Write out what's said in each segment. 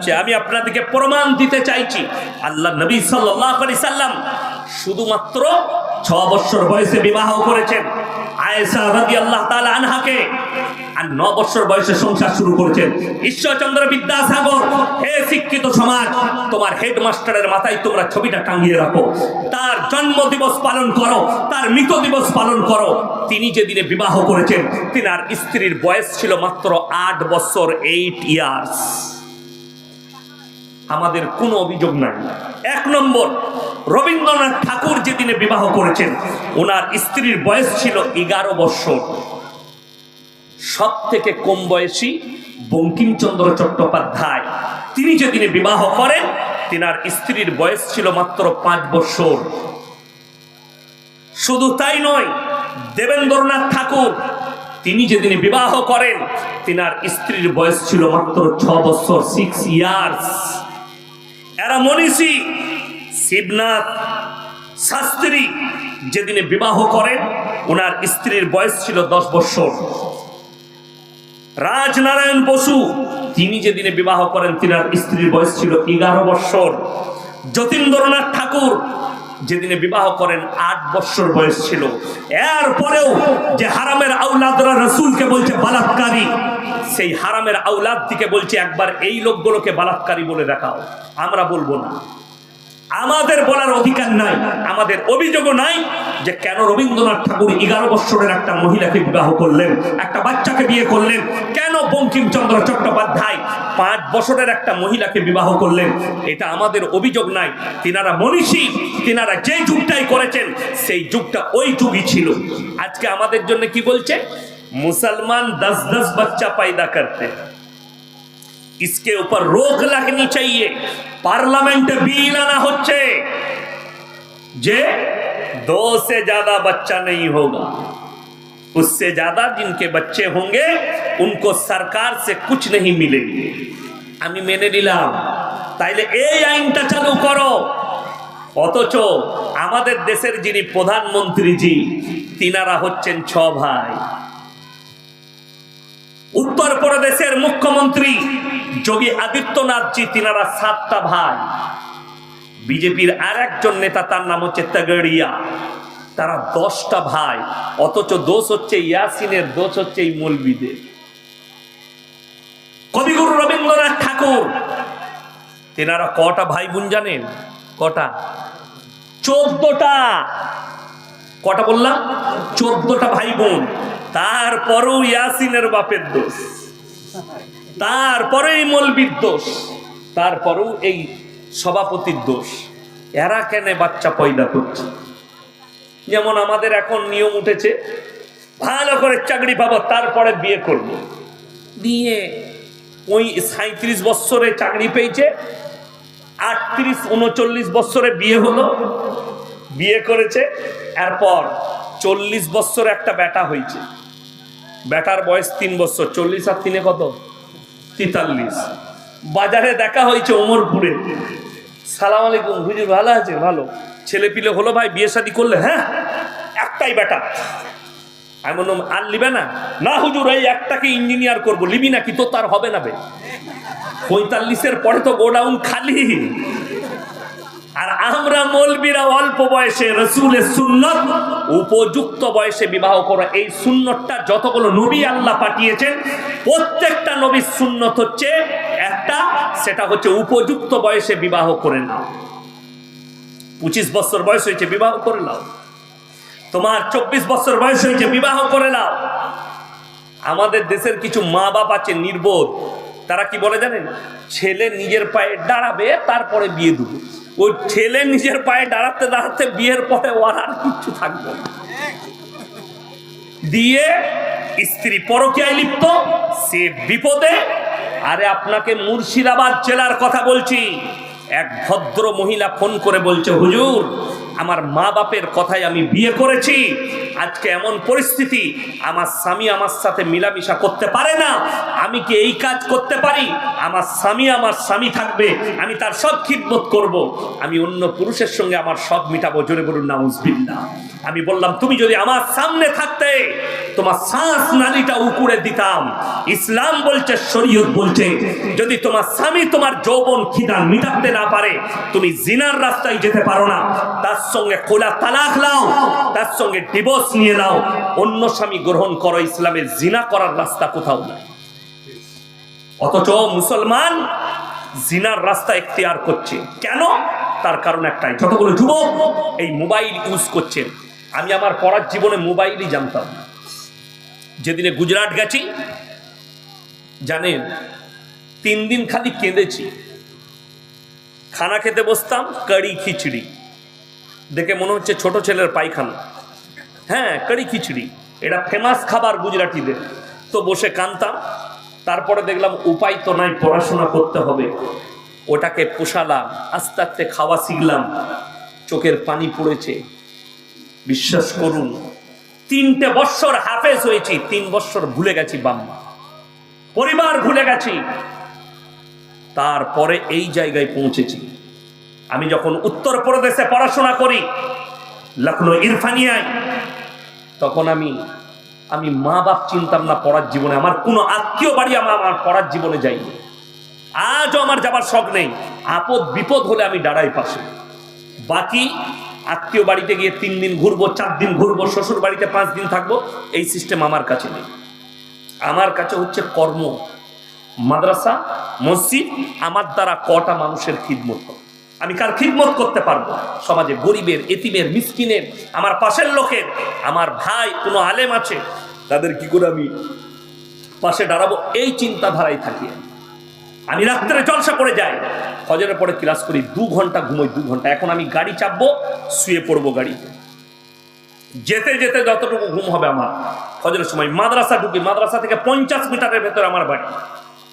হচ্ছে আমি আপনাদেরকে প্রমাণ দিতে চাইছি। আল্লাহ নবী সাল্লাহ আলি সাল্লাম শুধুমাত্র ছ বছর বয়সে বিবাহ করেছেন। আল্লাহ আনহাকে আর ন বছর বয়সে সংসার শুরু করেছেন। ঈশ্বরচন্দ্র বিদ্যাসাগর, হে শিক্ষিত সমাজ, তোমার হেডমাস্টারের মাথায় তোমরা ছবিটা টাঙিয়ে রাখো। তার পালন করো, তার মৃত দিবস পালন করো। তিনি যেদিনে বিবাহ করেছেন, তিনার স্ত্রীর বয়স ছিল মাত্র আট বছর এইট ইয়ার্স আমাদের কোনো অভিযোগ নাই। এক নম্বর, রবীন্দ্রনাথ ঠাকুর যেদিনে বিবাহ করেছেন, ওনার স্ত্রীর বয়স ছিল এগারো বৎসর সব থেকে কম বয়সী বঙ্কিমচন্দ্র চট্টোপাধ্যায়। তিনি যেদিনে বিবাহ করেন, তিনার স্ত্রীর বয়স ছিল মাত্র পাঁচ বৎসর শুধু তাই নয়, দেবেন্দ্রনাথ ঠাকুর, তিনি যেদিনে বিবাহ করেন, তিনার স্ত্রীর বয়স ছিল মাত্র ছ বছর সিক্স ইয়ার্স এরা মনীষী শিবনাথ শাস্ত্রী যেদিনে বিবাহ করেন, ওনার স্ত্রীর বয়স ছিল দশ বৎসর। রাজনারায়ণ বসু, তিনি যেদিনে বিবাহ করেন, তিনার স্ত্রীর বয়স ছিল এগারো বৎসর। যতীন্দ্রনাথ ঠাকুর যেদিনে বিবাহ করেন আট বছর বয়স ছিল। এরপরেও যে হারামের আউলাদরা রসুলকে বলছে বালাৎকারী, সেই হারামের আউলাদ দিকে বলছে একবার এই লোকগুলোকে বালাৎকারী বলে দেখাও। আমরা বলব না। আমাদের বলার অধিকার নাই, আমাদের অভিযোগও নাই যে কেন রবীন্দ্রনাথ ঠাকুর এগারো বছরের একটা মহিলাকে বিবাহ করলেন, একটা বাচ্চাকে বিয়ে করলেন, কেন বঙ্কিমচন্দ্র চট্টোপাধ্যায় পাঁচ বছরের একটা মহিলাকে বিবাহ করলেন? এটা আমাদের অভিযোগ নাই। তিনারা মনীষী, তিনারা যে যুগটাই করেছেন, সেই যুগটা ওই যুগই ছিল। আজকে আমাদের জন্য কি বলছে? মুসলমান দশ দশ বাচ্চা পায়দা করতে। इसके ऊपर रोक लगनी चाहिए पार्लियामेंट बिल आना হচ্ছে যে दो से ज्यादा बच्चा नहीं होगा उससे ज्यादा जिनके बच्चे होंगे उनको सरकार से कुछ नहीं मिलेंगे আমি মেনে নিলাম তাইলে এই আইনটা চালু করো অথচ আমাদের দেশের যিনি প্রধানমন্ত্রীজি তিনারা হচ্ছেন ছ ভাই উত্তরপ্রদেশের মুখ্যমন্ত্রী যোগী আদিত্যনাথজি, তিনারা সাতটা ভাই। বিজেপির আর একজন নেতা, তার নাম হচ্ছে তাগড়িয়া। তারা দশটা ভাই, অথচ দোষ হচ্ছে ইয়াসিনের, দোষ হচ্ছে এই মৌলবিদের কবিগুরু রবীন্দ্রনাথ ঠাকুর, তেনারা কটা ভাই বোন জানেন? কটা? চোদ্দটা। কটা বললাম? চোদ্দটা ভাই বোন তারপরেও ইয়াসিনের বাপের দোষ। তারপরে এই মৌলবীর দোষ। তারপরেও এই সভাপতির দোষ। এরা কেন বাচ্চা পয়দা করছে? যেমন আমাদের এখন নিয়ম উঠেছে ভালো করে চাকরি পাবো তারপরে বিয়ে করব। দিয়ে ওই সাঁত্রিশ বৎসরে চাকরি পেয়েছে আটত্রিশ উনচল্লিশ বৎসরে বিয়ে হলো বিয়ে করেছে এরপর চল্লিশ বৎসরে একটা বেটা হয়েছে। বেটার বয়স তিন বছর। চল্লিশ আর তিনে কত? তেতাল্লিশ। বাজারে দেখা হয়েছে ওমরপুরে। সালাম আলাইকুম, হুজুর ভালো আছে? ভালো। ছেলে পিলে হলো ভাই, বিয়ে শাদি করলে হ্যাঁ? একটাই বেটা আমি বললাম, আর লিবে না? না হুজুর, এই একটাকে ইঞ্জিনিয়ার করব। লিবি না কি তো তার হবে না বে। পঁয়তাল্লিশের পরে তো গোডাউন খালি। আর আমরা মৌলবীরা অল্প বয়সে রসুলের সুন্নত উপযুক্ত বয়সে বিবাহ করা। এই সুন্নতটা যতগুলো নবী আল্লাহ পাঠিয়েছেন, প্রত্যেকটা নবীর সুন্নত হচ্ছে একটা, সেটা হচ্ছে উপযুক্ত বয়সে বিবাহ করে নাও। পঁচিশ বছর বয়স হয়েছে, বিবাহ করে নাও। তোমার চব্বিশ বছর বয়স হয়েছে, বিবাহ করে নাও। আমাদের দেশের কিছু মা বাপ আছে নির্বোধ, তারা কি বলে জানেন? ছেলে নিজের পায়ে দাঁড়াবে, তারপরে বিয়ে দেবো। ওই ছেলে নিজের পায়ে দাঁড়াতে দাঁড়াতে বিয়ের পরে ওর আর কিচ্ছু থাকবে না। দিয়ে স্ত্রী পরকিয়ায় লিপ্ত, সে বিপদে। আরে আপনাকে মুর্শিদাবাদ জেলার কথা বলছি। এক ভদ্র মহিলা ফোন করে বলছে, হুজুর, আমার মা বাপের কথায় আমি বিয়ে করেছি। আজকে এমন পরিস্থিতি, আমার স্বামী আমার সাথে মিলামিশা করতে পারে না, আমি কি এই কাজ করতে পারি? আমার স্বামী আমার স্বামী থাকবে, আমি তার সব খিদমত করব। আমি অন্য পুরুষের সঙ্গে আমার সব মিটাবো, জোরে বলুন নাউজবিল্লা আমি বললাম, তুমি যদি আমার সামনে থাকতে, তোমার শ্বাস নালীটা উপরে দিতাম। ইসলাম বলছে, শরীয়ত বলছে, যদি তোমার স্বামী তোমার যৌবন খিদান মিটাতে না পারে, তুমি জিনার রাস্তায় যেতে পারো না। তার সঙ্গে খোলা তালাক নাও, তার সঙ্গে ডিভোর্স নিয়ে নাও। অন্য স্বামী গ্রহণ করো ইসলামের জিনা করার রাস্তা কোথাও নাই। অথচ মুসলমান জিনার রাস্তা এখতিয়ার করছে। কেন? তার কারণ একটাই, যতগুলো যুবক এই মোবাইল ইউজ করছেন। আমি আমার পড়ার জীবনে মোবাইলই জানতাম না। যেদিনে গুজরাট গেছি, জানেন, তিন দিন খালি কেঁদেছি। খানা খেতে বসতাম, কারি খিচড়ি। দেখে মনে হচ্ছে ছোট ছেলের পায়খানা। হ্যাঁ কারি খিচড়ি। এটা ফেমাস খাবার গুজরাটিদের। তো বসে কানতাম, তারপরে দেখলাম উপায় তো নাই, পড়াশোনা করতে হবে। ওটাকে পোষালাম, আস্তে আস্তে খাওয়া শিখলাম। চোখের পানি পড়েছে। বিশ্বাস করুন, তিনটে বৎসর হাফেজ হয়েছি, তিন বৎসর ভুলে গেছি বাম্মা পরিবার ভুলে গেছি। তারপরে এই জায়গায় পৌঁছেছি। আমি যখন উত্তরপ্রদেশে পড়াশোনা করি লখনৌ ইরফানিয়ায় তখন আমি আমি মা বাপ চিনতাম না পড়ার জীবনে। আমার কোনো আত্মীয় বাড়ি আমার আমার পড়ার জীবনে যাইনি আজও আমার যাবার শখ নেই। আপদ বিপদ হলে আমি দাঁড়াই পাশে। বাকি আত্মীয় বাড়িতে গিয়ে তিন দিন ঘুরবো, চার দিন ঘুরবো, শ্বশুর বাড়িতে পাঁচ দিন থাকব, এই সিস্টেম আমার কাছে নেই। আমার কাছে হচ্ছে কর্ম। মাদ্রাসা, মসজিদ, আমার দ্বারা কটা মানুষের খিদমত হবে। আমি কার খিদমত করতে পারব? সমাজে গরিবের, এতিমের, মিসকিনের, আমার পাশের লোকের, আমার ভাই, কোনো আলেম আছে, তাদের কি করে আমি পাশে দাঁড়াবো? এই চিন্তাধারায় থাকি আমি। রাত্রে জলসা করে যাই। ফজরের পরে ক্লাস করি, দু ঘণ্টা ঘুমোই, দু ঘণ্টা। এখন আমি গাড়ি চাপবো, শুয়ে পড়ব গাড়িতে। যেতে যেতে যতটুকু ঘুম হবে আমার, ফজরের সময় মাদ্রাসা ঢুকি, মাদ্রাসা থেকে পঞ্চাশ মিটারের ভেতরে আমার বাড়ি।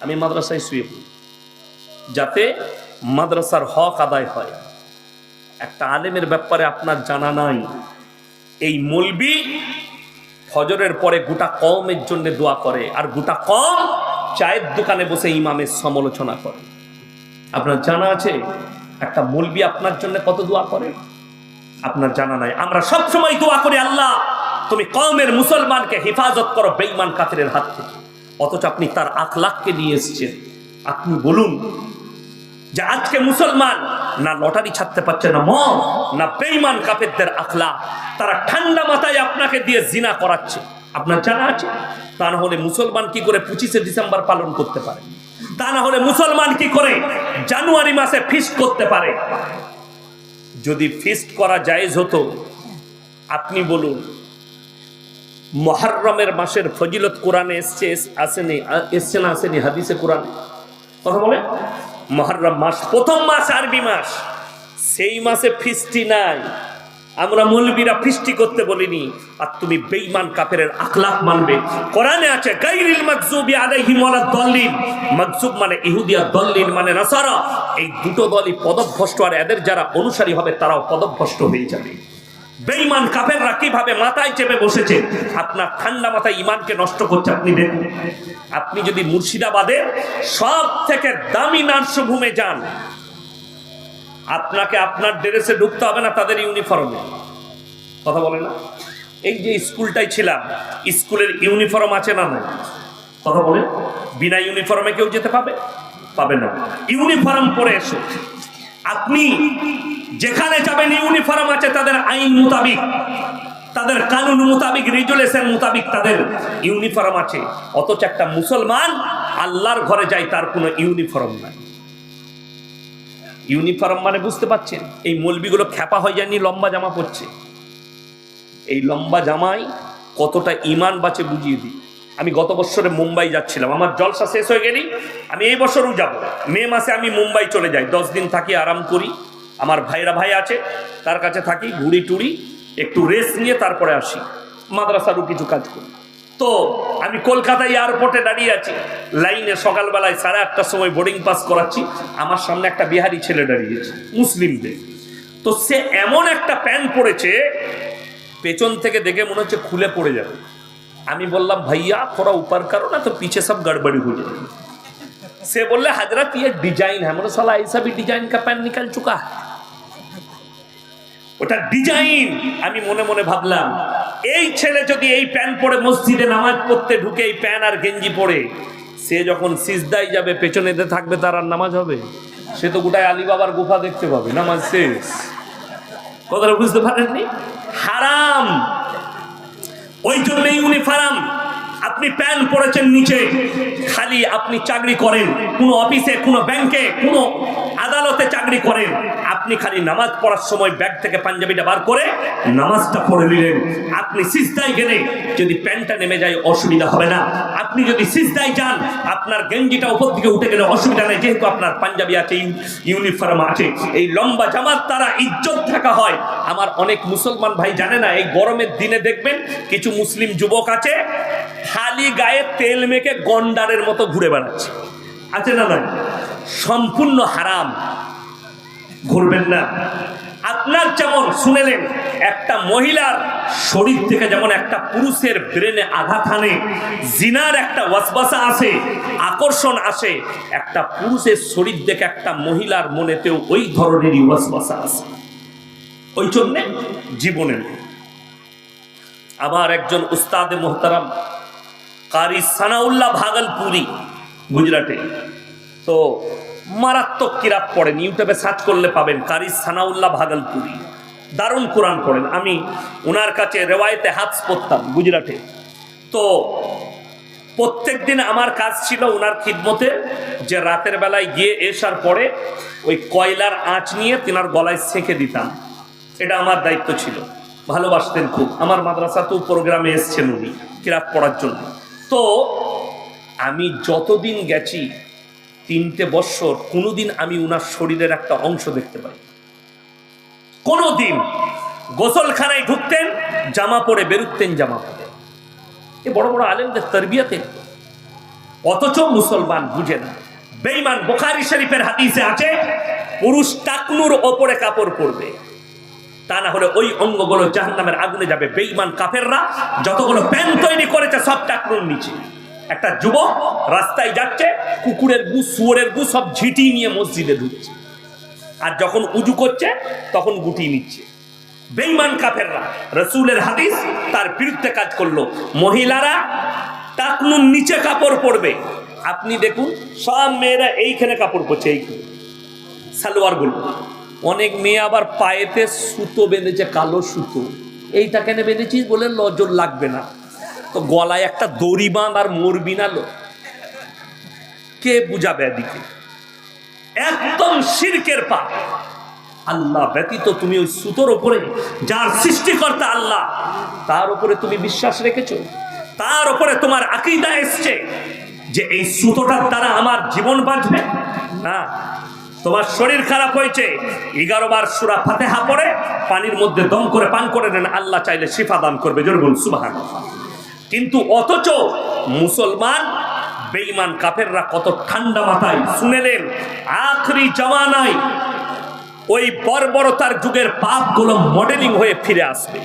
আমি মাদ্রাসায় শুয়ে পড়ি। যাতে মাদ্রাসার হক আদায় হয়। একটা আলেমের ব্যাপারে আপনার জানা নাই। এই মলবি ফজরের পরে গোটা কমের জন্য দোয়া করে, আর গোটা কম চায়ের দোকানে বসে ইমামের সমালোচনা করে। আপনার জানা আছে, একটা মলবি আপনার জন্য কত দোয়া করে? আপনার জানা নাই। আমরা সব সময় দোয়া করি, আল্লাহ, তুমি কমের মুসলমানকে হেফাজত করো বেঈমান কাফেরের হাত থেকে। অথচ আপনি তার আখলাখকে নিয়ে এসেছেন। আপনি বলুন যে আজকে মুসলমান না লটারি ছাড়তে পারছে না মদ, না বেঈমান কাফেরদের আখলা তারা ঠান্ডা মাথায় আপনাকে দিয়ে জিনা করাচ্ছে। আপনার জানা আছে? তা না হলে মুসলমান কি করে পঁচিশে ডিসেম্বর পালন করতে পারে? তা না হলে মুসলমান কি করে জানুয়ারি মাসে ফিস্ট করতে পারে? যদি ফিস্ট করা জায়েজ হতো, আপনি বলুন, মহারমের মাসের ফজিলত কোরআনে এসছে আসেনি এসছে না আসেনি হাদিসে কোরআন? কথা বলে মহারম মাস, প্রথম মাস আরবি মাস। সেই মাসে ফিস্টি নাই। আমরা মৌলবীরা ফিস্টি করতে বলিনি, আর তুমি বেঈমান কাফেরের আখলাক মানবে। কোরআনে আছে, গাইরিল মাকজুবি আলাইহিম ওয়ালা দল্লিন মাকজুব মানে ইহুদিয়া দল্লিন মানে নাসারা। এই দুটো দলই পদভ্রষ্ট, আর এদের যারা অনুসারী হবে, তারাও পদভ্রষ্ট হয়ে যাবে। বেঈমান কাফেররা কীভাবে মাথায় চেপে বসেছে? আপনার ঠান্ডা মাথায় ইমানকে নষ্ট করছে আপনি দেখুন। আপনি যদি মুর্শিদাবাদের সব থেকে দামি নার্সভূমে যান, আপনাকে আপনার ড্রেসে ঢুকতে হবে না তাদের ইউনিফর্মে। কথা বলে না? এই যে স্কুলটাই ছিলাম, স্কুলের ইউনিফর্ম আছে না নাই? কথা বলে বিনা ইউনিফর্মে কেউ যেতে পাবে? পাবে না। ইউনিফর্ম পরে এসো। আপনি যেখানে যাবেন ইউনিফর্ম আছে তাদের আইন মোতাবিক। তাদের কানুন মোতাবিক রেজুলেশন মোতাবিক তাদের ইউনিফর্ম আছে। অথচ একটা মুসলমান আল্লাহর ঘরে যায়, তার কোনো ইউনিফর্ম নাই। ইউনিফর্ম মানে বুঝতে পারছেন? এই মলবিগুলো খ্যাপা হয়ে যায়নি, লম্বা জামা পরছে। এই লম্বা জামাই কতটা ইমান বাঁচে বুঝিয়ে দিই। আমি গত বছরে মুম্বাই যাচ্ছিলাম। আমার জলসা শেষ হয়ে গেলেই আমি এই বছরও যাব। মে মাসে আমি মুম্বাই চলে যাই। দশ দিন থাকি, আরাম করি। আমার ভাইরা ভাই আছে, তার কাছে থাকি, ঘুড়ি টুড়ি, একটু রেস্ট নিয়ে তারপরে আসি। মাদ্রাসারও কিছু কাজ করি। তো আমি কলকাতা এয়ারপোর্টে দাঁড়িয়ে আছি। লাইনে সকালবেলায় সাড়ে আটটার সময় বোর্ডিং পাস করাচ্ছি। আমার সামনে একটা বিহারি ছেলে দাঁড়িয়েছে মুসলিমদের। তো সে এমন একটা প্যান্ট পরেছে, পেছন থেকে দেখে মনে হচ্ছে খুলে পড়ে যাবে। আমি বললাম, ভাইয়া খোরা উপার কারও না তো পিছে সব গড়বড়ি হয়ে যাবে। সে বললে হাজরাত ইয়ে ডিজাইন হ্যাঁ মনে সালা এই সবই ডিজাইন কা প্যান্ট নিকাল চুকা? হ্যাঁ ওটা ডিজাইন আমি মনে মনে ভাবলাম, এই ছেলে যদি এই প্যান্ট পরে মসজিদে নামাজ পড়তে ঢুকে এই প্যান্ট আর গেঞ্জি পরে, সে যখন সিজদাই যাবে পেছনেতে থাকবে, তার আর নামাজ হবে? সে তো গোটায় আলী বাবার গুফা দেখতে পাবে, নামাজ শেষ। কথাটা বুঝতে পারেননি? হারাম। ওই জন্য ইউনিফর্ম আপনি প্যান্ট পরেছেন নিচে, খালি আপনি চাকরি করেন। কোনো অফিসে, কোনো ব্যাংকে, কোনো আদালতে চাকরি করেন। আপনি খালি নামাজ পড়ার সময় ব্যাগ থেকে পাঞ্জাবিটা বার করে নামাজটা পড়ে নিলেন। আপনি সিজদায় গেলে যদি প্যান্টটা নেমে যায়, অসুবিধা হবে না। আপনি যদি সিজদায় যান, আপনার গেঞ্জিটা উপর দিকে উঠে গেলে অসুবিধা নেই। যেহেতু আপনার পাঞ্জাবি আছে ইউনিফর্ম আছে, এই লম্বা জামার তারা ইজ্জত থাকা হয়। আমার অনেক মুসলমান ভাই জানে না, এই গরমের দিনে দেখবেন কিছু মুসলিম যুবক আছে খালি গায়ে তেল মেখে গন্ডারের মতো ঘুরে বেড়াচ্ছে। আছে না নয় সম্পূর্ণ হারাম। ঘুরবেন না। আপনার যেমন, শুনেলেন, একটা মহিলার শরীর থেকে যেমন একটা পুরুষের ব্রেনে আঘাত হানে জিনার একটা ওয়াসবাসা আসে, আকর্ষণ আসে, একটা পুরুষের শরীর দেখে একটা মহিলার মনেতেও ওই ধরনেরই ওয়াসবাসা আসে। ওই জন্যে জীবনে নেই। আবার একজন উস্তাদে মোহতারাম কারি সানাউল্লাহ ভাগলপুরি, গুজরাটে। তো মারাত্মক কিরাত পড়েন, ইউটিউবে সার্চ করলে পাবেন, কারি সানাউল্লাহ ভাগলপুরি। দারুণ কোরআন পড়েন। আমি ওনার কাছে রেওয়ায়তে হাত পড়তাম, গুজরাটে। তো প্রত্যেক দিন আমার কাজ ছিল ওনার খিদমতে যে রাতের বেলায় গিয়ে এসার পরে ওই কয়লার আঁচ নিয়ে তিনার গলায় সেঁকে দিতাম। এটা আমার দায়িত্ব ছিল। ভালোবাসতেন খুব। আমার মাদ্রাসাতেও প্রোগ্রামে এসছেন উনি, কিরাত পড়ার জন্য। তো আমি যতদিন গেছি, তিনটে বৎসর কোনোদিন আমি উনার শরীরের একটা অংশ দেখতে পাই কোনোদিন। গোসলখানায় ঢুকতেন, জামা পরে বেরুতেন, জামা পরে। এ বড় বড় আলেমদের তরবিয়াতে। অথচ মুসলমান বুঝে না। বেইমান বোখারি শরীফের হাদিসে আছে, পুরুষ টাকনুর ওপরে কাপড় পরবে। তা না হলে ওই অঙ্গগুলো জাহান্নামের আগুনে যাবে। বেইমান কাফেররা যতগুলো প্যান্ট তৈরি করেছে সব টাকনুর নিচে একটা যুবক রাস্তায় যাচ্ছে, কুকুরের গু, শুয়োরের গু সব ঝিটি নিয়ে মসজিদে ঢুকছে। আর যখন উজু করছে, তখন গুটি নিচ্ছে। বেইমান কাফেররা, রসুলের হাদিস, তার বিরুদ্ধে কাজ করল। মহিলারা টাকনুর নিচে কাপড় পরবে। আপনি দেখুন, সব মেয়েরা এইখানে কাপড় পরছে এইখানে সালোয়ারগুলো। অনেক মেয়ে আবার পায়েতে সুতো বেঁধেছে, কালো সুতো। এইটা কেন বেঁধেছিস বলে নজর লাগবে না। তো গলায় একটা দড়ি বাঁধ আর মরবি না লো কে বুঝাবে এদিকে? একদম শিরকের পা আল্লাহ ব্যতীত তুমি ওই সুতোর ওপরে যার সৃষ্টিকর্তা আল্লাহ, তার উপরে তুমি বিশ্বাস রেখেছো। তার উপরে তোমার আকিদা এসছে যে এই সুতোটার দ্বারা আমার জীবন বাঁচবে না তোমার শরীর খারাপ হয়েছে। এগারো বার সুরা ফাতেহা পড়ে, পানির মধ্যে দম করে পান করে নেন, আল্লাহ চাইলে শিফা দান করবে। জোর বলুন সুবাহান কিন্তু অথচ মুসলমান, বেঈমান, কাফেররা কত ঠান্ডা মাথায় শুনেলেন, আখরি জামানায় ওই বর্বরতার যুগের পাপগুলো মডেলিং হয়ে ফিরে আসবে।